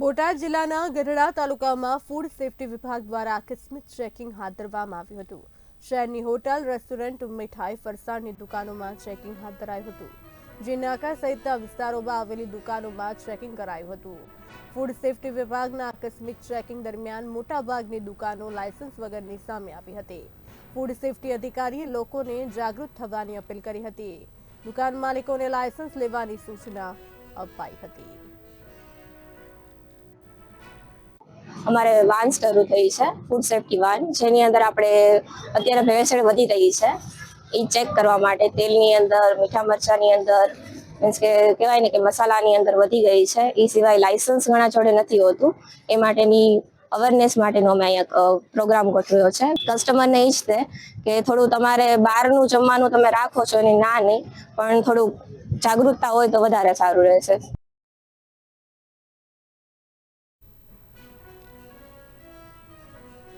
બોટાદ જિલ્લાના ગઢડા તાલુકામાં food safety વિભાગ દ્વારા આકસ્મિક ચેકિંગ હાથ ધરવામાં આવ્યું હતું. શહેરની હોટલ, રેસ્ટોરન્ટ, મીઠાઈ, ફરસાણની દુકાનોમાં ચેકિંગ હાથ ધરાયું હતું. જે નાકા સહિતના વિસ્તારોમાં આવેલી દુકાનોમાં ચેકિંગ કરાયું હતું. ફૂડ સેફટી વિભાગના આકસ્મિક ચેકિંગ દરમિયાન મોટાભાગની દુકાનો લાયસન્સ વગરની સામે આવી હતી. ફૂડ સેફટી અધિકારીએ લોકોને જાગૃત થવાની અપીલ કરી હતી. દુકાન માલિકોને લાયસન્સ લેવાની સૂચના અપાઈ હતી. અમારે વાન શરૂ થઈ છે ફૂડ સેફ્ટી વાન, જેની અંદર આપણે અત્યારે ભેળસેળ વધી રહી છે. એ ચેક કરવા માટે તેલની અંદર, મીઠા મરચાંની અંદર મીન્સ કે કહેવાય ને કે મસાલાની અંદર વધી ગઈ છે. એ સિવાય લાયસન્સ ઘણા જોડે નથી હોતું. એ માટેની અવેરનેસ માટેનો અમે અહીંયા પ્રોગ્રામ ગોઠવ્યો છે. કસ્ટમરને એ જ તે કે થોડું તમારે બહારનું જમવાનું તમે રાખો છો એની ના નહીં, પણ થોડું જાગૃતતા હોય તો વધારે સારું રહેશે.